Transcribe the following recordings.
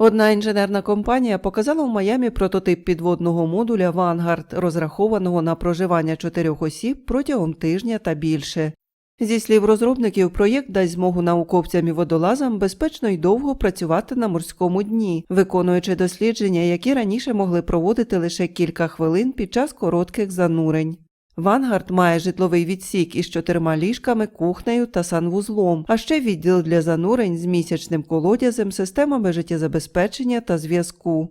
Одна інженерна компанія показала в Майамі прототип підводного модуля Vanguard, розрахованого на проживання чотирьох осіб протягом тижня та більше. Зі слів розробників, проєкт дасть змогу науковцям і водолазам безпечно й довго працювати на морському дні, виконуючи дослідження, які раніше могли проводити лише кілька хвилин під час коротких занурень. Вангард має житловий відсік із чотирма ліжками, кухнею та санвузлом, а ще відділ для занурень з місячним колодязем, системами життєзабезпечення та зв'язку.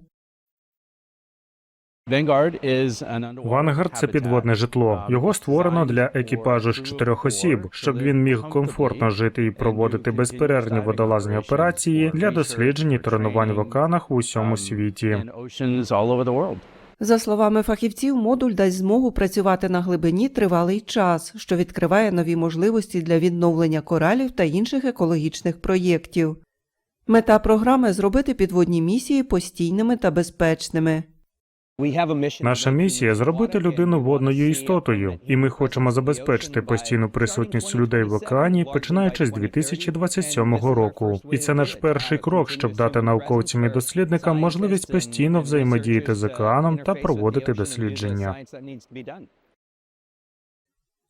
Вангард це підводне житло. Його створено для екіпажу з чотирьох осіб, щоб він міг комфортно жити і проводити безперервні водолазні операції для досліджень і тренувань в океанах в усьому світі. За словами фахівців, модуль дасть змогу працювати на глибині тривалий час, що відкриває нові можливості для відновлення коралів та інших екологічних проєктів. Мета програми зробити підводні місії постійними та безпечними. Наша місія зробити людину водною істотою, і ми хочемо забезпечити постійну присутність людей в океані, починаючи з 2027 року. І це наш перший крок, щоб дати науковцям і дослідникам можливість постійно взаємодіяти з океаном та проводити дослідження.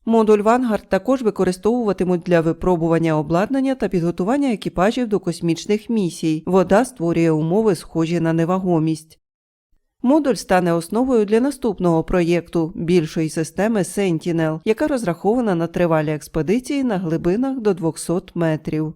Модуль Vanguard також використовуватимуть для випробування обладнання та підготування екіпажів до космічних місій. Вода створює умови, схожі на невагомість. Модуль стане основою для наступного проєкту більшої системи Sentinel, яка розрахована на тривалі експедиції на глибинах до 200 метрів.